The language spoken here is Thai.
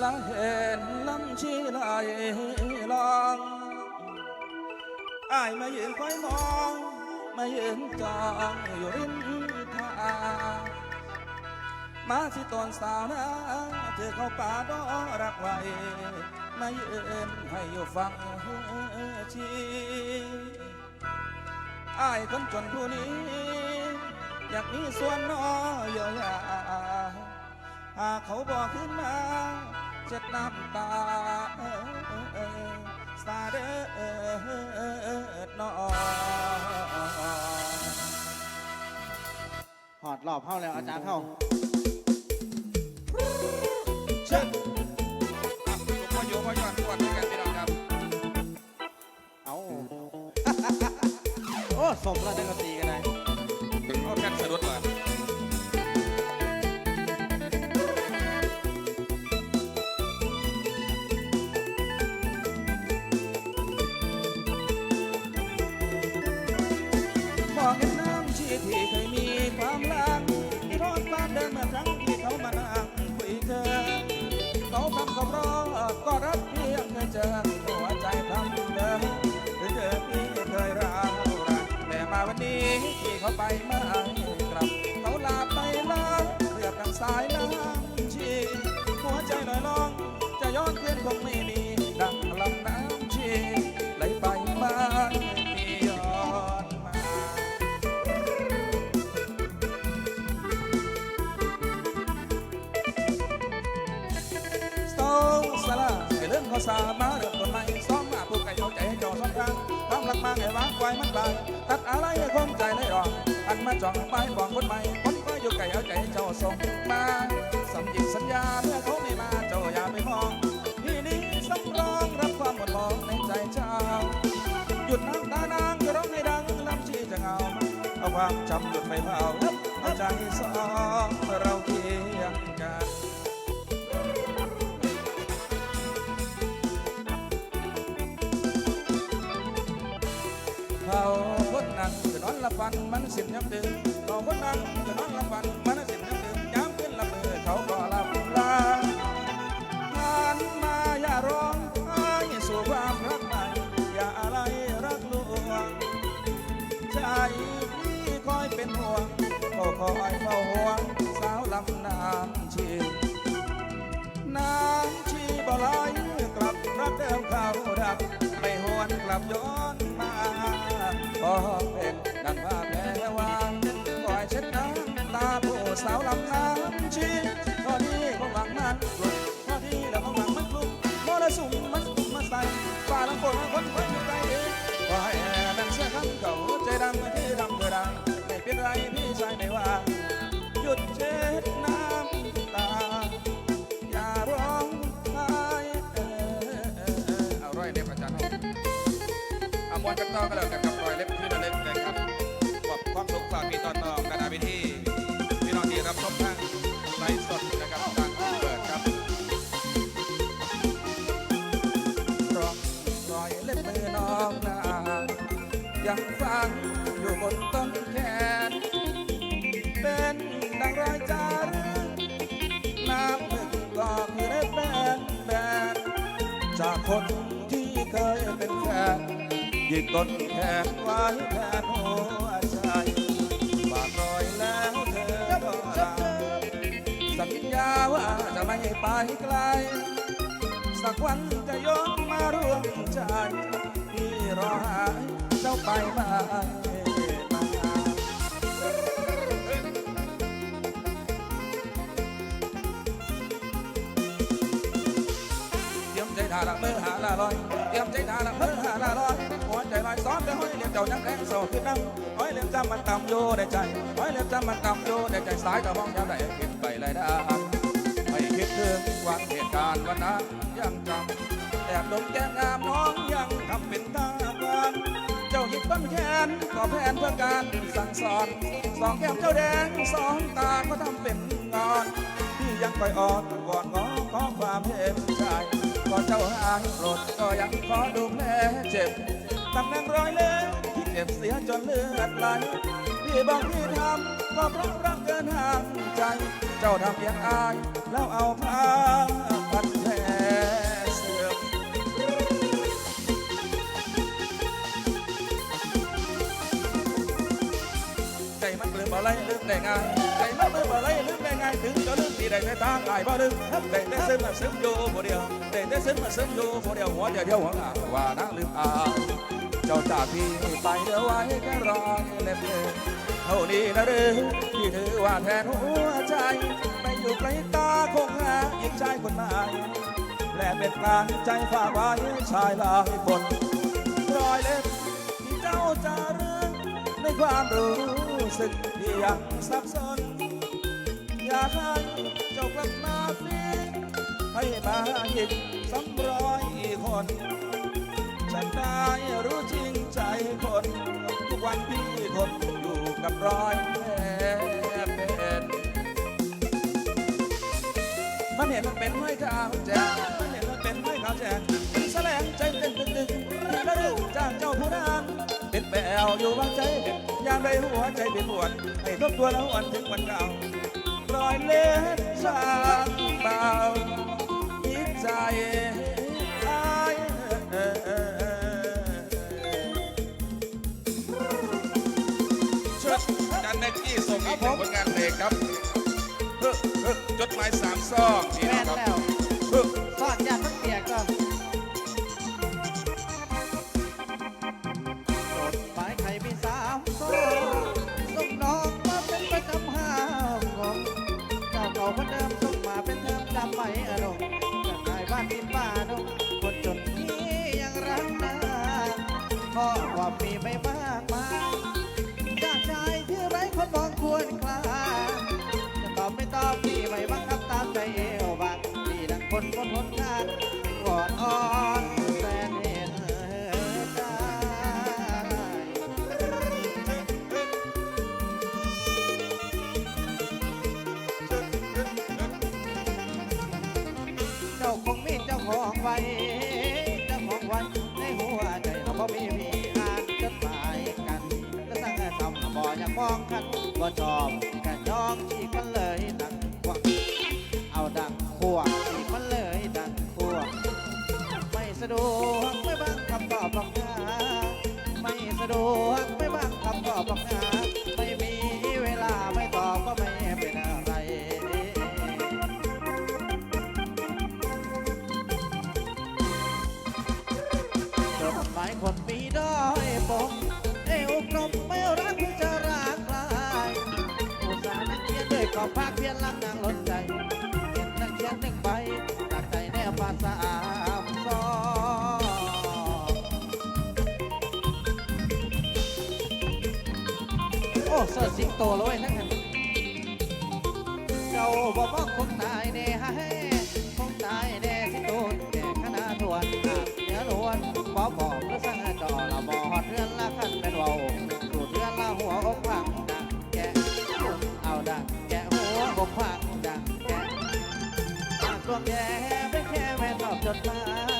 ละเห็นลำชีไหลลองอายมายืนคอยมอง มายืนจองอยู่ริมทางมาสิตอนสาวนะเธอเข้าป่าดอรักไว้มายืนให้อยู่ฟังชีอายคนจนผู้นี้ อยากมีส่วนน้อยเยียวยาหากเขาบอกขึ้นมา เช็ดน้ำตาสาเดดนอหอดรอบเข้าแล้วอาจารย์เข้าเชิญอะผมพ่อยพ่อย้อนตรวจด้วยกันพี่น้องครับ เอา โอ้สมแล้วเดินกตีกันได้ บอกเห็นน้ำชีที่เคยมีความลังที่ทอดความเดิมเมื่อครั้งที่เขามานั่งคุยเธอ เขาทำกับรอก็รักเพียงแค่เจอหัวใจทำเดิมหรือเจอพี่เคยราวรักแต่มาวันนี้ที่เขาไปไม่กลับเขาลาไปแล้วเรียบดังสายน้ำชีหัวใจลอยลอง จะย้อนคืนคงไม่มี จองไปบอกคนใหม่คนก็อยู่ไกลเอาใจเจ้าส่งมาสำยิงสัญญาเมื่อเขาไม่มาเจ้าอย่าไปมองที่นี้สำรองรับความหมดมองในใจเจ้าหยุดน้ำตานางจะร้องให้ดังลำชีจะเหงาเอาความจำหยุดไปเผาเอาใจสอง ฟันมันสิ้นย้ำตื่นเขาคนนั้นจะนอนละฟันมันสิ้นย้ำตื่นย้ำขึ้นละเมือเขาก็ลับลาหันมาอย่าร้องไห้สู่ความรักใหม่อย่าอะไรรักลวงใจพี่คอยเป็นห่วงก็คอยเฝ้าห่วงสาวลำน้ำชีน้ำชีบ่ไหลกลับรักเดิมเขาดับไม่หวนกลับย้อนมาพ มวนกันต่อกันแล้วกันกับรอยเล็บคือระเล็บนะครับขอบความสุขฝากมีตอนต่อกันอาวิธีพี่น้องที่รับชมทางไลฟ์สดนะครับทางเปิดครับรองรอยเล็บมือน้องนางยังฟังอยู่บนต้นแขนเป็นดังรอยจารึกน้ำหนึ่งก็คือเล็บแบนแบนจากคนที่เคยเป็นแฟน หยิกต้นแขนไว้แทนหัวใจบาดรอยแล้วเธอก็ลาสัญญาว่าจะไม่ไปไกล สักวันจะย้อนมาร่วมใจพี่รอหาเจ้าไปมาเตรียมใจทาละเมื่อหาละลอยเตรียมใจ เจ้ายังแรงโซ่ขึ้นน้ำห้อยเลียมจำมันต่ำอยู่ในใจห้อยเลียมจำมันต่ำอยู่ในใจสายตะมองยามใดคิดไปเลยได้ไม่คิดถึงวันเหตุการณ์วันนั้นยังจำแอบดมแก้มงามน้องยังทำเป็นตาบานเจ้าหยิบต้นแขนก็แผนเพื่อการสั่งสอนสองแก้มเจ้าแดงสองตาก็ทำเป็นงอนที่ยังคอยอ่อนกอนง้อขอความเห็นใจก่อนเจ้าหายโปรดก็ยังขอดูแผลเจ็บตำแหน่งรอยเล็บ เก็บเสียจนเลือดไหลพี่บอกพี่ทำก็เพราะรักเกินห่างใจ เจ้าทำเพียงอาย แล้วเอาพาพันแผลเสื่อใจมันลืมอะไรลืมได้ง่ายใจมันลืมอะไรลืมได้ง่ายถึงจะลืมที่ใดในทางกายบ่ลืมแต่แต่ซึมมาซึมอยู่บ่เดียวแต่แต่ซึมมาซึมอยู่บ่เดียวหัวใจเดียวหัวหน้าว่านักลืมอา จ้าจากพี่ไปเดี๋ยวไว้แค่รอเล็บเล็บเท่านี้นะหรือที่ถือว่าแทนหัวใจไปอยู่ไกลตาคงหาอีกชายคนใหม่และเป็นงานใจฝากไว้ชายหลายคนรอยเล็บที่เจ้าจะเรื่องในความรู้สึกที่ยังสับสนอยากให้เจ้ากลับมาฟีให้มาอีกสำร้อยคนฉันได้รู้จริง ทุกวันพี่ทนอยู่กับรอยแผลเป็นมันเห็นมันเป็นห้อยขาวแจ๊มันเห็นมันเป็นห้อยขาวแจ๊แสลงใจเต้นตึกตึกที่ระลึกจากเจ้าผู้นั้นเป็นแปวอยู่บางใจเป็นยามใดหัวใจเป็นปวดให้ทบทวนแล้ววันถึงวันเก่ารอยเล็บสางเบาอีกใจอาย ชุดการในที่ส่งอีกหนึ่งผลงานเพลงครับเฮ้อเฮ้อจดหมายสามซองนี่แม่นะนครับแล้วเฮ้อซอดยามันเปียกก็ นหนทานวอนอ่อนแสนเห็นใจเจ้าคงมีเจ้าของไว้ เจ้าของไว้ในหัวใจเราบ่มีพี่อ่านจดหมายกัน ก็สั่งให้ทำบ่อยากมองกันบ่ชอบกันยองฉีกกันเลย ก็ภาคเพียนลำนางลดใจเห็นนักเขียนหนึ่งใบจากใจแนวภาษาสองโอ้เสื้อสิงโตเลยนั่นกันเจ้าบอกว่าคนตายแน่ให้ แย่ไม่แค่แม่ตอบจดหมาย